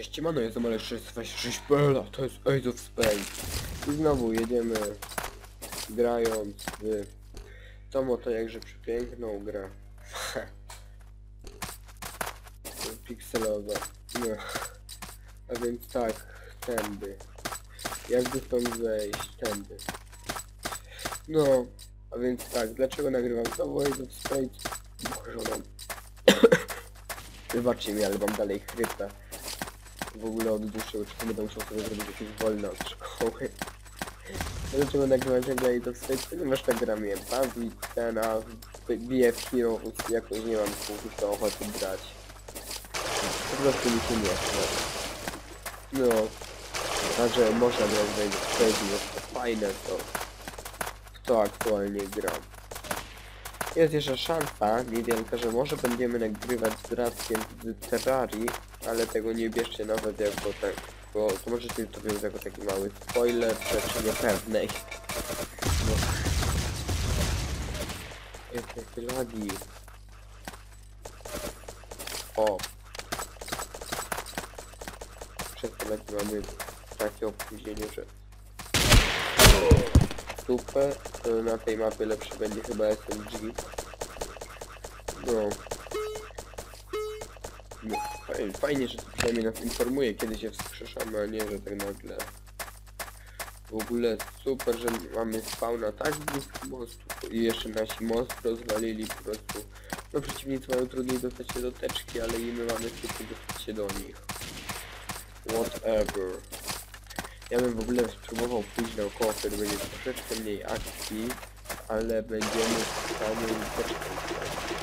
Cześć, mano, jestem ale 626 PL, to jest Ace of Space. I znowu jedziemy grając w tą oto jakże przepiękną grę. Pikselowa. No. A więc tak, tędy. Jakby stąd wejść? Tędy. No, a więc tak, dlaczego nagrywam znowu Ace of Space? Bo żoną. Wybaczcie mi, ale mam dalej chrypę. W ogóle od dłuższego czasu będę musiał sobie zrobić jakieś wolne od szkoły. Dlaczego nagrywam ciągle i to wstać? Ponieważ ta gra mnie bawi, ten, a bije w Heroes, jakoś nie mam póki co ochoty grać. Po prostu mi się nie chce. No, także można grać w Age of Space, jest to fajne, to w to aktualnie gram. Jest jeszcze szansa niewielka, że może będziemy nagrywać z Radkiem z Terrarii, ale tego nie bierzcie nawet jako tak, bo to możecie to wziąć jako taki mały spoiler rzeczy niepewnej. No. Jakie lagi. O. Przez te lagi mamy takie opóźnienie, że super. Na tej mapie lepszy będzie chyba SMG. No. No fajnie, że to przynajmniej nas informuje, kiedy się wskrzeszamy, a nie, że tak nagle. W ogóle super, że mamy spawna tak blisko mostu i jeszcze nasi most rozwalili po prostu. No przeciwnicy mają trudniej dostać się do teczki, ale i my mamy trudniej dostać się do nich. Whatever. Ja bym w ogóle spróbował pójść naokoło, wtedy będzie troszeczkę mniej akcji, ale będziemy w stanie teczkę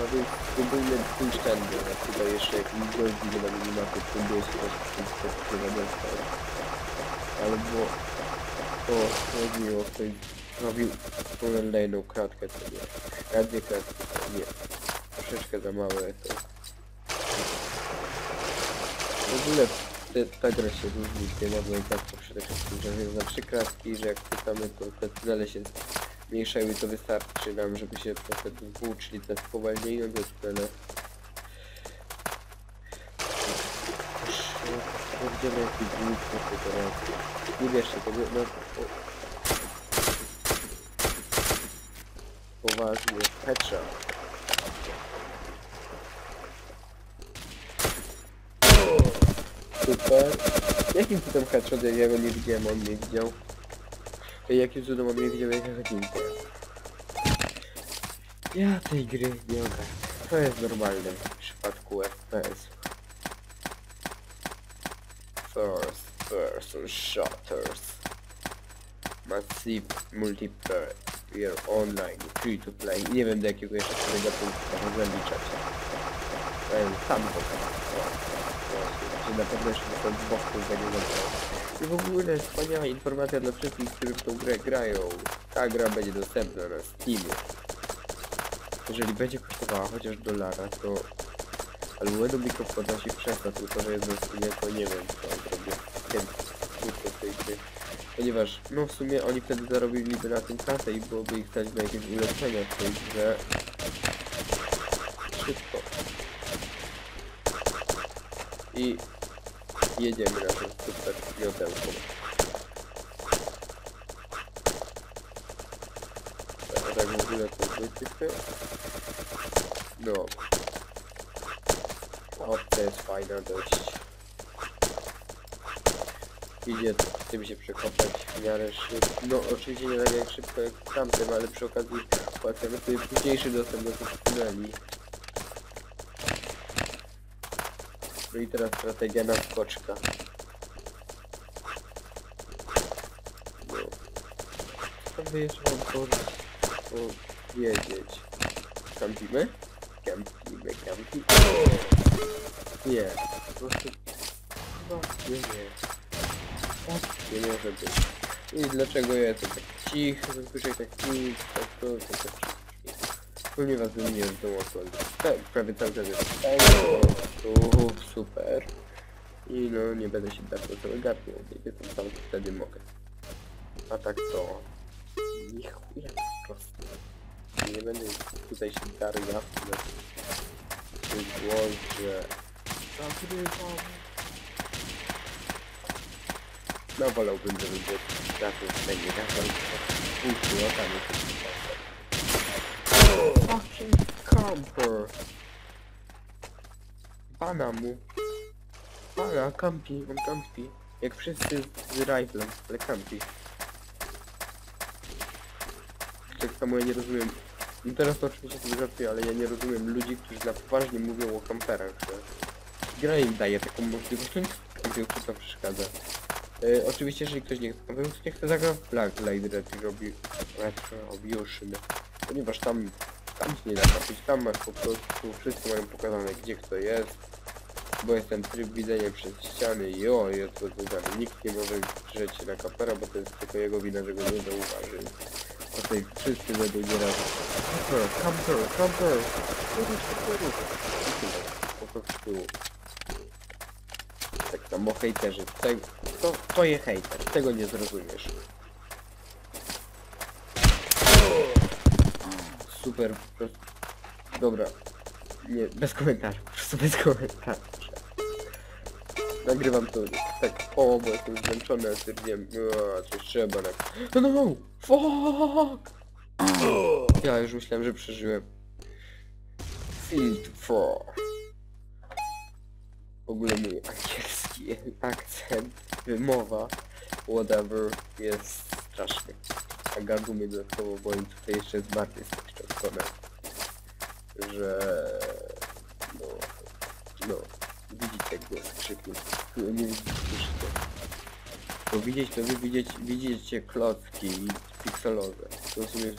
A więc spróbujmy pójść tędy, a tutaj jeszcze jakiś widzę na minimapie, próbuję się też nie dostać. Albo... O, chodzi o ktoś zrobił tą lejną kratkę, to nie. Ja dwie kratki, nie. Troszeczkę za małe to. W ogóle te, ta gra się różni w odwrót tak to przede wszystkim, że jest trzy kratki, że jak pytamy to te tunele się zmniejszają i to wystarczy nam, żeby się trochę włóczyli te spowolniające tunele. Powiedziemy jaki dług to teraz. Nie bierzcie tego, no... O. Poważnie, headshot. Super. Jakim cudem headshot, ja go nie widziałem, on mnie widział? Jakim cudem on mnie widział, jak ja chodzinkę? Ja tej gry nie ogarnę. To jest normalne w przypadku FPS. First person shooters. Massive multiplayer online, free to play. Nie wiem do jakiego jeszcze którego punktu można liczać. Sam pokazał że na pewno jeszcze ten z boku zagrożony. I w ogóle wspaniała informacja dla wszystkich, którzy w tą grę grają. Ta gra będzie dostępna na Steamie. Jeżeli będzie kosztowała chociaż dolara, to... Będą mi to podnosić przez to, tylko że jest na Steamie, to nie wiem co zrobię. Tej gry. Ponieważ, no w sumie oni wtedy zarobiliby na tym kasę i byłoby ich stać na jakieś ulepszenia w tej grze. Szybko. I jedziemy na tym super miotełką. Tak w ogóle to wytypy. No. Opcja jest fajna dość. Idzie tym się przekopać w miarę szybko. No oczywiście nie tak jak szybko jak tamtym, ale przy okazji ułatwiamy sobie późniejszy dostęp do tych tuneli. No i teraz strategia na skoczka. No. Co by jeszcze mam powiedzieć? Kampimy? Kampimy, kampimy. Nie, po prostu... Chyba nie, nie. Tak nie może być. I dlaczego ja jestem tak cichy, zazwyczaj tak nic, tak to, to, to, to Ponieważ wymieniłem tą osobę. Tak, prawie cały czas jest tu super. I no nie będę się bardzo garniał, nie jestem tam wtedy mogę. A tak to... Nie chuja po prostu. Nie będę tutaj się jest głos, że... Nagrywam. No wolałbym, żeby było raczej w stanie razem pójść lotami. Fucking camper! Pana mu. Pana, kampi, on kampi. Jak wszyscy z riflem, ale kampi. Tak samo ja nie rozumiem. No teraz to oczywiście sobie żartuję, ale ja nie rozumiem ludzi, którzy na poważnie mówią o kamperach, że gra im daje taką możliwość, kampią, co to przeszkadza. E, oczywiście, jeżeli ktoś nie chce nie chce zagrać w Black Light Retribution, ponieważ tam, tam się nie da kampić, tam masz po prostu, wszyscy mają pokazane gdzie kto jest, bo jest ten tryb widzenia przez ściany i o, jest rozwiązany. Nikt nie może drzeć się na kapera, bo to jest tylko jego wina, że go nie zauważył. A tutaj wszyscy będą nieraz kurus! I tyle. Po prostu... Tak samo hejterzy. Te, to, to je hejter, tego nie zrozumiesz. Super, po prostu... Dobra. Nie, bez komentarzy, po prostu bez komentarzy. Nagrywam to tak o, bo jestem zmęczony, a stwierdziłem, no, coś trzeba na... No, no, no! Fuck! Ja już myślałem, że przeżyłem. Field 4. W ogóle mój angielski akcent, wymowa, whatever, jest straszny. A gadu mnie dodatkowo boli tutaj jeszcze jest bardziej zniszczone. Że... No... No... Widzicie go skrzyknąć. Nie widzicie, słyszycie. Bo widzieć to wy widzieć, widzicie klocki i pikselowe. To w sumie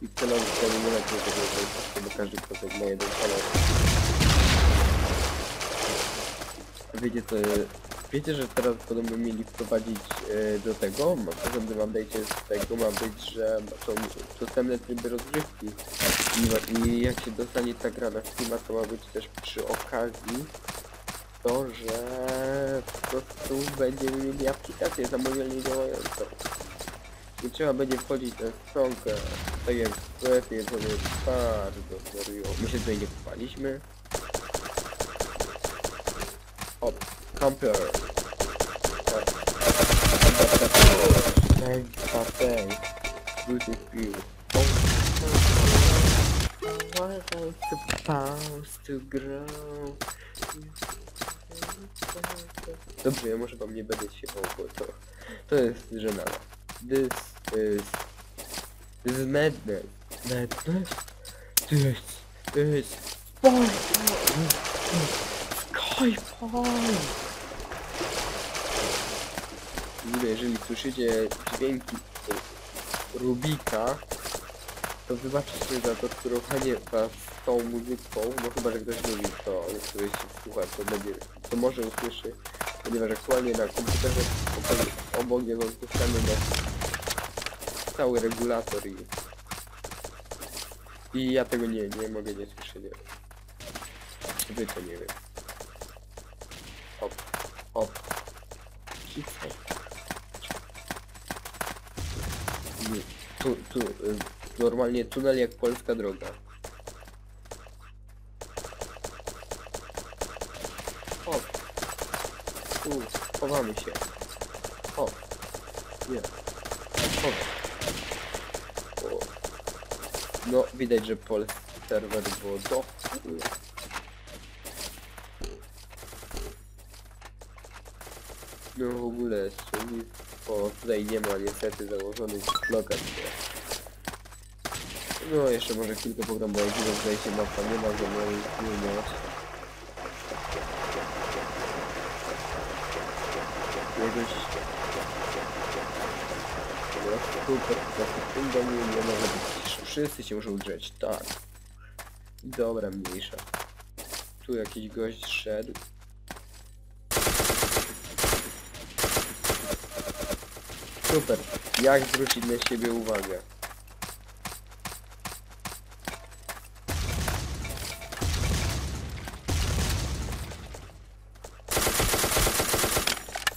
pikselowe to nie lepiej tego zrobić, bo każdy klocek ma jeden kolor. Wiecie co, wiecie, że teraz podobno mieli wprowadzić e, do tego, ma- w każdym update'cie z tego ma być, że są dostępne tryby rozgrywki I, i jak się dostanie ta gra na Steama, to ma być też przy okazji to, że po prostu będziemy mieli aplikację samodzielnie działającą. Nie trzeba będzie wchodzić na stronkę, tak jak w sklepie, jest bardzo serio. My się tutaj nie kupaliśmy. Hop, Good is you. What supposed to grow? Dobrze, ja może wam nie będę się bo to, to jest żenada. This is... This is madness. Madness? This is... Skyfall! Ludzie, jeżeli słyszycie dźwięki Rubika, to wybaczcie za to skierowanie was tą muzyką, no chyba, że ktoś lubi to, ale któryś słucha, to będzie, to może usłyszy, ponieważ aktualnie na komputerze obok- jest odpuszczany na cały regulator i i ja tego nie, nie mogę, nie słyszę, nie Wy to nie wiem. Hop, hop. Cichaj. Nie, tu, tu, normalnie tunel jak polska droga. Hop. Tu, chowamy się. Hop. Nie. Hop. O. No, widać, że polski serwer było do No w ogóle strzelnictwo tutaj nie ma niestety założonych lokacji. No jeszcze może chwilkę pogram, bo jak widać tutaj się mapa nie ma, że może zmieniać. Jakoś... Dobra, super, w tym domu nie może być. Wszyscy się muszą drzeć, tak. Dobra, mniejsza. Tu jakiś gość szedł. Super. Jak zwrócić na siebie uwagę?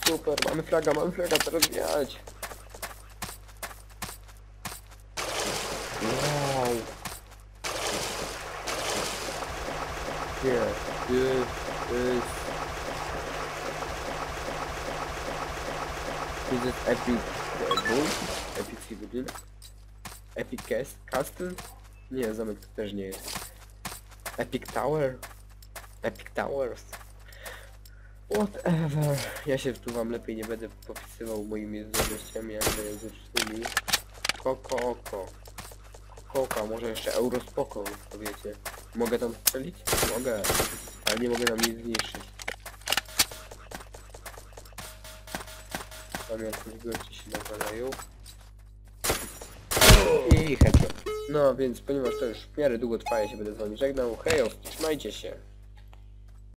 Super, mamy flaga, mamy flaga, teraz jechać. Wow. Jest, jest. Visit Epic e, Bull? Epic Civilian? Epic Cas- Castle? Nie, zamek to też nie jest. Epic Tower? Epic Towers? Whatever. Ja się tu wam lepiej nie będę popisywał moimi zdolnościami anglojęzycznymi. Koko oko. Koka, może jeszcze Eurospoko, powiecie. Mogę tam strzelić? Mogę. Ale nie mogę tam nic zniszczyć. Jacyś goście się nawalają. I headshot. No więc ponieważ to już w miarę długo trwa, ja się będę z wami żegnał. Hej, trzymajcie się.